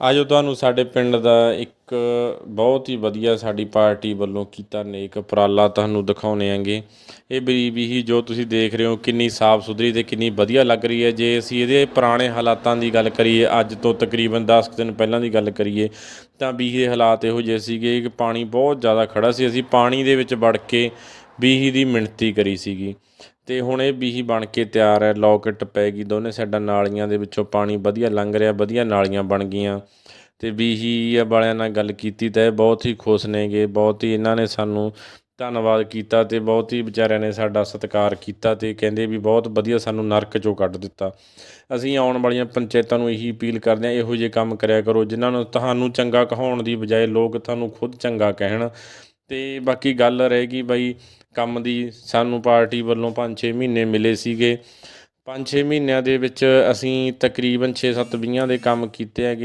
ਆਜੋ ਤੁਹਾਨੂੰ ਸਾਡੇ ਪਿੰਡ ਦਾ ਇੱਕ ਬਹੁਤ ਹੀ ਵਧੀਆ ਸਾਡੀ ਪਾਰਟੀ ਵੱਲੋਂ ਕੀਤਾ ਨੇਕ ਉਪਰਾਲਾ ਤੁਹਾਨੂੰ ਦਿਖਾਉਣੇ ਆਂਗੇ। ਇਹ ਬਰੀਬੀ ਹੀ ਜੋ ਤੁਸੀਂ ਦੇਖ ਰਹੇ ਹੋ ਕਿੰਨੀ ਸਾਫ਼ ਸੁਥਰੀ ਤੇ ਕਿੰਨੀ ਵਧੀਆ ਲੱਗ ਰਹੀ ਹੈ। ਜੇ ਅਸੀਂ ਇਹਦੇ ਪੁਰਾਣੇ ਹਾਲਾਤਾਂ ਦੀ ਗੱਲ ਕਰੀਏ, ਅੱਜ ਤੋਂ ਤਕਰੀਬਨ 10 ਕੁ ਦਿਨ ਪਹਿਲਾਂ ਦੀ ਗੱਲ ਕਰੀਏ, ਤਾਂ ਬੀਹੀ ਦੇ ਹਾਲਾਤ ਇਹੋ ਜਿਹੇ ਸੀਗੇ ਕਿ ਪਾਣੀ ਬਹੁਤ ਜ਼ਿਆਦਾ ਖੜਾ ਸੀ। ਅਸੀਂ ਪਾਣੀ ਦੇ ਵਿੱਚ ਵੜ ਕੇ ਬੀਹੀ ਦੀ ਮਿਣਤੀ ਕਰੀ ਸੀਗੀ। ਤੇ ਹੁਣ ਇਹ ਬੀਹੀ ਬਣ ਕੇ ਤਿਆਰ ਹੈ ਲੋਕਟ ਪੈ ਗਈ, ਦੋਨੇ ਸਾਈਡਾਂ ਨਾਲੀਆਂ ਦੇ ਵਿੱਚੋਂ ਪਾਣੀ ਵਧੀਆ ਲੰਘ ਰਿਹਾ, ਵਧੀਆ ਨਾਲੀਆਂ ਬਣ ਗਈਆਂ। ਤੇ ਬੀਹੀ ਵਾਲਿਆਂ ਨਾਲ ਗੱਲ ਕੀਤੀ ਤਾਂ ਇਹ ਬਹੁਤ ਹੀ ਖੁਸ਼ ਨੇਗੇ, ਬਹੁਤ ਹੀ ਇਹਨਾਂ ਨੇ ਸਾਨੂੰ ਧੰਨਵਾਦ ਕੀਤਾ ਤੇ ਬਹੁਤ ਹੀ ਵਿਚਾਰਿਆਂ ਨੇ ਸਾਡਾ ਸਤਿਕਾਰ ਕੀਤਾ ਤੇ ਕਹਿੰਦੇ ਵੀ ਬਹੁਤ ਵਧੀਆ ਸਾਨੂੰ ਨਰਕ ਚੋਂ ਕੱਢ ਦਿੱਤਾ। ਅਸੀਂ ਆਉਣ ਵਾਲੀਆਂ ਪੰਚਾਇਤਾਂ ਨੂੰ ਇਹੀ ਅਪੀਲ ਕਰਦੇ ਹਾਂ, ਇਹੋ ਜਿਹੇ ਕੰਮ ਕਰਿਆ ਕਰੋ, ਜਿਨ੍ਹਾਂ ਨੂੰ ਤੁਹਾਨੂੰ ਚੰਗਾ ਕਹਾਉਣ ਦੀ ਬਜਾਏ ਲੋਕ ਤੁਹਾਨੂੰ ਖੁਦ ਚੰਗਾ ਕਹਿਣ। ਤੇ ਬਾਕੀ ਗੱਲ ਰਹੇਗੀ ਬਈ ਕੰਮ ਦੀ, ਸਾਨੂੰ ਪਾਰਟੀ ਵੱਲੋਂ 5-6 ਮਹੀਨੇ ਮਿਲੇ ਸੀਗੇ। 5-6 ਮਹੀਨਿਆਂ ਦੇ ਵਿੱਚ ਅਸੀਂ ਤਕਰੀਬਨ 6-7 ਵੀਹਾਂ ਦੇ ਕੰਮ ਕੀਤੇ ਹੈਗੇ।